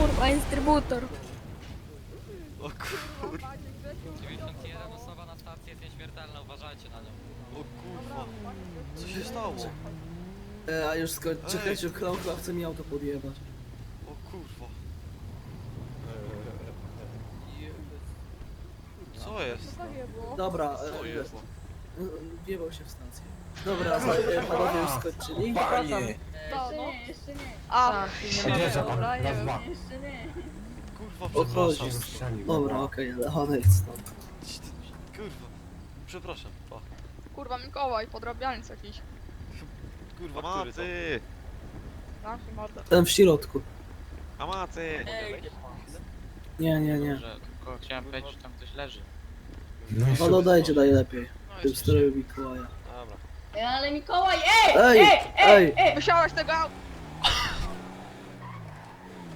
Kurwa, instrybutor. O kurwa, 91 osoba na stacji jest nieśmiertelna, uważajcie na nią. o kurwa. Co się stało? E, a już skończ, czekajcie, Krąkla chce mi auto podjebać. O kurwa. Co jest? Dobra, Co e, jest? e, wjebał się w stację. Dobra, e, panowie już skończyli? Panie! Jeszcze nie, jeszcze nie. A, Bierze pan, raz, dwa. Jeszcze nie. Kurwa, Odchodzi. przepraszam. Strzelił. Dobra, okej, okay, odejdź stąd. Kurwa. Przepraszam. O, kurwa Mikołaj, podrabianiec jakiś. kurwa, który to? Amacy! Zamknij mordę. Ten w środku. Amacy! Nie, nie, nie. Dobrze, tylko chciałem powiedzieć, że tam ktoś leży. No i No super. dodajcie najlepiej. No W tym stroju Mikołaja. Dobra. Ej, ale Mikołaj, ej! Ej, ej, ej, ej! ej! Wysiadać tego auta!